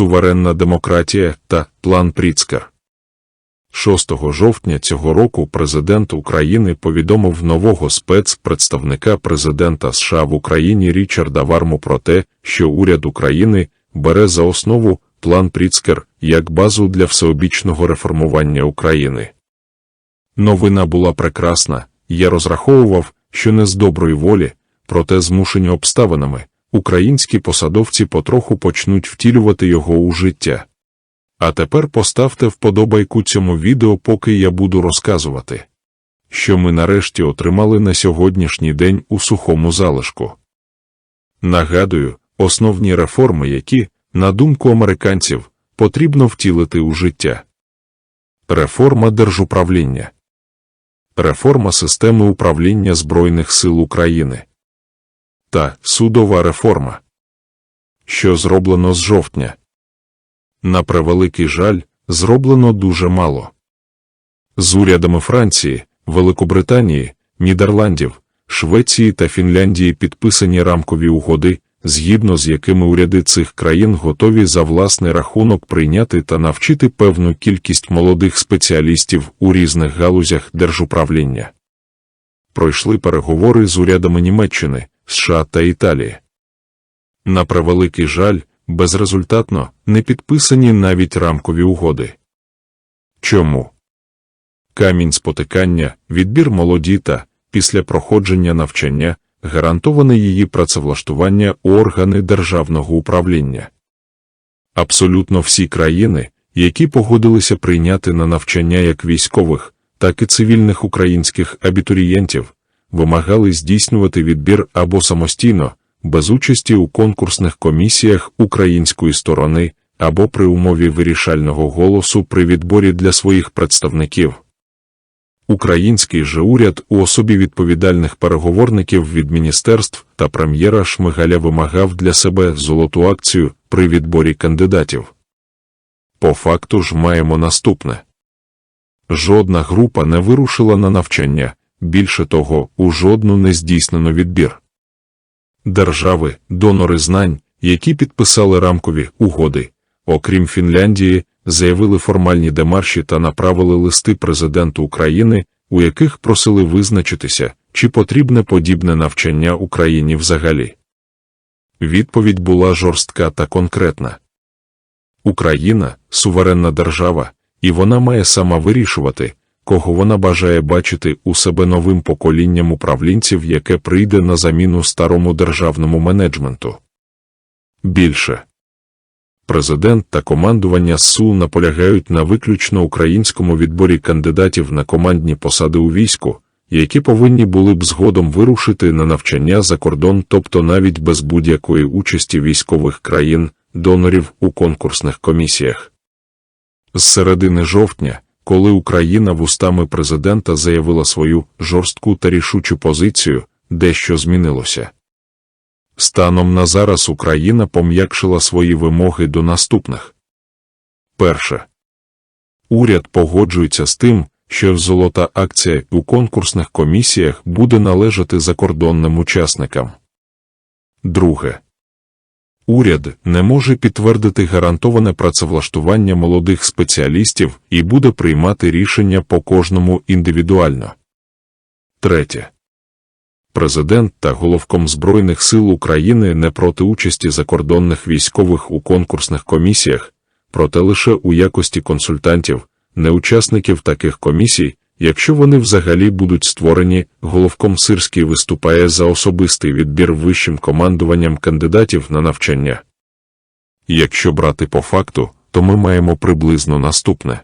суверенна демократія та план Пріцкер. 6 жовтня цього року президент України повідомив нового спецпредставника президента США в Україні Річарда Варму про те, що уряд України бере за основу план Пріцкер як базу для всеобічного реформування України. Новина була прекрасна, я розраховував, що не з доброї волі, проте змушені обставинами, українські посадовці потроху почнуть втілювати його у життя. А тепер поставте вподобайку цьому відео, поки я буду розказувати, що ми нарешті отримали на сьогоднішній день у сухому залишку. Нагадую, основні реформи, які, на думку американців, потрібно втілити у життя. Реформа держуправління, реформа системи управління Збройних сил України та судова реформа, що зроблено з жовтня. На превеликий жаль, зроблено дуже мало. З урядами Франції, Великобританії, Нідерландів, Швеції та Фінляндії підписані рамкові угоди, згідно з якими уряди цих країн готові за власний рахунок прийняти та навчити певну кількість молодих спеціалістів у різних галузях держуправління. Пройшли переговори з урядами Німеччини, США та Італії. На превеликий жаль, безрезультатно не підписані навіть рамкові угоди. Чому? Камінь спотикання, відбір молоді та, після проходження навчання, гарантоване її працевлаштування у органи державного управління. Абсолютно всі країни, які погодилися прийняти на навчання як військових, так і цивільних українських абітурієнтів, вимагали здійснювати відбір або самостійно, без участі у конкурсних комісіях української сторони або при умові вирішального голосу при відборі для своїх представників. Український же уряд у особі відповідальних переговорників від міністерств та прем'єра Шмигаля вимагав для себе золоту акцію при відборі кандидатів. По факту ж маємо наступне. Жодна група не вирушила на навчання, більше того, у жодну не здійснено відбір. Держави, донори знань, які підписали рамкові угоди, окрім Фінляндії, заявили формальні демарші та направили листи президенту України, у яких просили визначитися, чи потрібне подібне навчання Україні взагалі. Відповідь була жорстка та конкретна. Україна суверенна держава, і вона має сама вирішувати, кого вона бажає бачити у себе новим поколінням управлінців, яке прийде на заміну старому державному менеджменту. Більше президент та командування СУ наполягають на виключно українському відборі кандидатів на командні посади у війську, які повинні були б згодом вирушити на навчання за кордон, тобто навіть без будь-якої участі військових країн, донорів у конкурсних комісіях. З середини жовтня, коли Україна вустами президента заявила свою жорстку та рішучу позицію, дещо змінилося. Станом на зараз Україна пом'якшила свої вимоги до наступних. Перше. Уряд погоджується з тим, що золота акція у конкурсних комісіях буде належати закордонним учасникам. Друге. Уряд не може підтвердити гарантоване працевлаштування молодих спеціалістів і буде приймати рішення по кожному індивідуально. Третє. Президент та головком Збройних сил України не проти участі закордонних військових у конкурсних комісіях, проте лише у якості консультантів, не учасників таких комісій, якщо вони взагалі будуть створені, головком Сирський виступає за особистий відбір вищим командуванням кандидатів на навчання. Якщо брати по факту, то ми маємо приблизно наступне.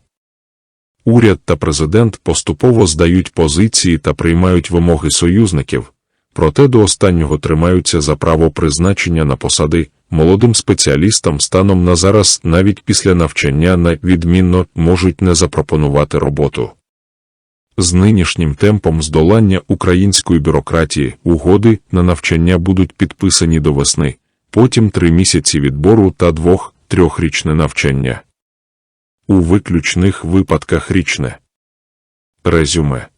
Уряд та президент поступово здають позиції та приймають вимоги союзників, проте до останнього тримаються за право призначення на посади молодим спеціалістам станом на зараз навіть після навчання на відмінно можуть не запропонувати роботу. З нинішнім темпом здолання української бюрократії угоди на навчання будуть підписані до весни, потім три місяці відбору та двох-трьохрічне навчання. У виключних випадках річне. Резюме.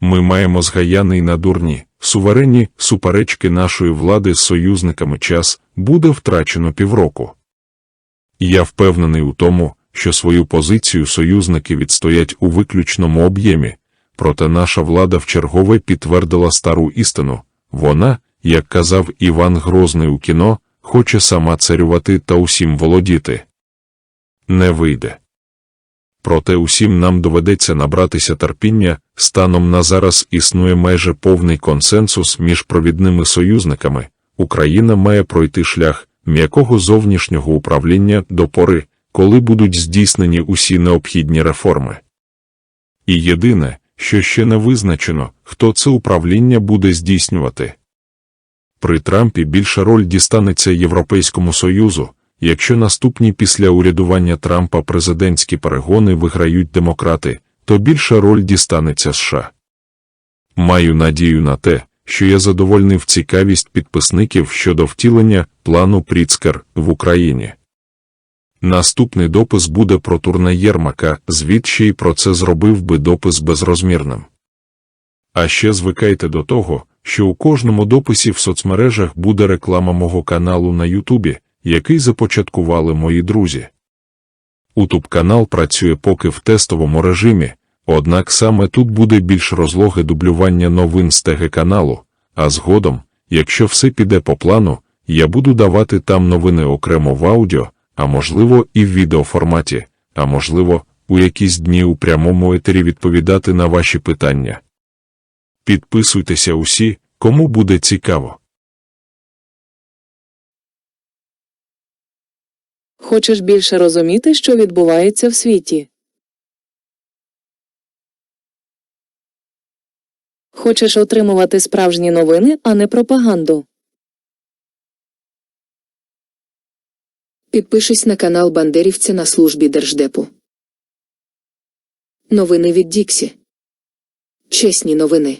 Ми маємо згаяний на дурні, суверенні суперечки нашої влади з союзниками час буде втрачено півроку. Я впевнений у тому, що свою позицію союзники відстоять у виключному об'ємі, проте наша влада вчергове підтвердила стару істину. Вона, як казав Іван Грозний у кіно, хоче сама царювати та усім володіти. Не вийде. Проте усім нам доведеться набратися терпіння, станом на зараз існує майже повний консенсус між провідними союзниками. Україна має пройти шлях м'якого зовнішнього управління до пори, коли будуть здійснені усі необхідні реформи. І єдине, що ще не визначено, хто це управління буде здійснювати. При Трампі більша роль дістанеться Європейському Союзу, якщо наступні після урядування Трампа президентські перегони виграють демократи, то більша роль дістанеться США. Маю надію на те, що я задовольнив цікавість підписників щодо втілення плану Пріцкер в Україні. Наступний допис буде про турне Єрмака, звід й про це зробив би допис безрозмірним. А ще звикайте до того, що у кожному дописі в соцмережах буде реклама мого каналу на Ютубі, який започаткували мої друзі. Утуб канал працює поки в тестовому режимі, однак саме тут буде більш розлоге дублювання новин з ТГ каналу, а згодом, якщо все піде по плану, я буду давати там новини окремо в аудіо, а можливо і в відеоформаті, а можливо, у якісь дні у прямому етері відповідати на ваші питання. Підписуйтеся усі, кому буде цікаво. Хочеш більше розуміти, що відбувається в світі? Хочеш отримувати справжні новини, а не пропаганду? Підпишись на канал Бандерівця на службі Держдепу. Новини від Діксі. Чесні новини.